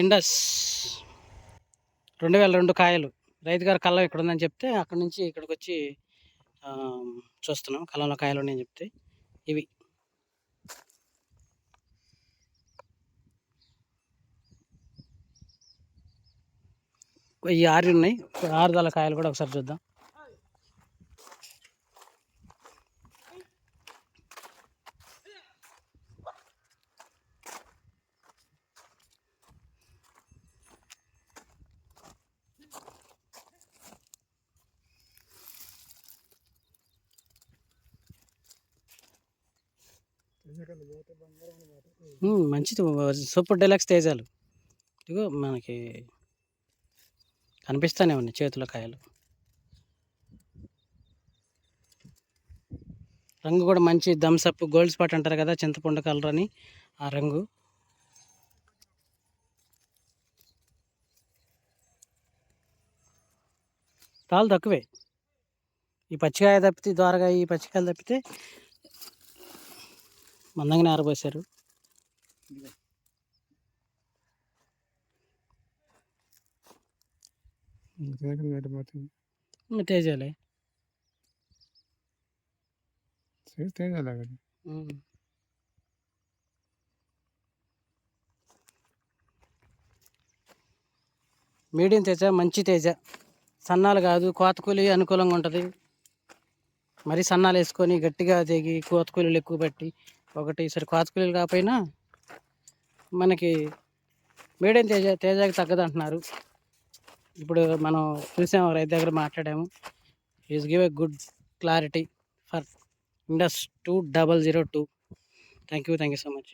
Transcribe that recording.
Indus రెండు వేల రెండు కాయలు. రైతు గారు కళ్ళం ఇక్కడ ఉందని చెప్తే అక్కడ నుంచి ఇక్కడికి వచ్చి చూస్తున్నాం. కళ్ళంలో కాయలు ఉన్నాయని చెప్తే ఇవి. ఈ ఆరు ఉన్నాయి. ఆరుదల కాయలు కూడా ఒకసారి చూద్దాం. మంచిది సూపర్ డైలాక్స్ తేజాలు. ఇదిగో మనకి కనిపిస్తానే ఉన్నాయి చేతుల కాయలు. రంగు కూడా మంచి థమ్స్అప్ గోల్డ్ స్పాట్ అంటారు కదా చింతపండు కలర్ అని ఆ రంగు. తాళ్ళు తక్కువే. ఈ పచ్చికాయ తప్పితే ద్వారగా ఈ పచ్చికాయలు తప్పితే మందంగానే ఆరబోసారు. తేజాలే. ఉమ్. మీడియం తేజ మంచి తేజ. సన్నాలు కాదు కోత కూలి అనుకూలంగా ఉంటుంది. మరి సన్నాలు వేసుకొని గట్టిగా తెగి కోత కూలీలు ఎక్కువ పెట్టి ఒకటి ఈసారి కోత కూలీలు కాకపోయినా మనకి మీడియం తేజ తేజాకి తగ్గదు అంటున్నారు ఇప్పుడు మనం చూసాము రైతు దగ్గర మాట్లాడాము. Is give a good clarity for Indus two double zero two thank you thank you so much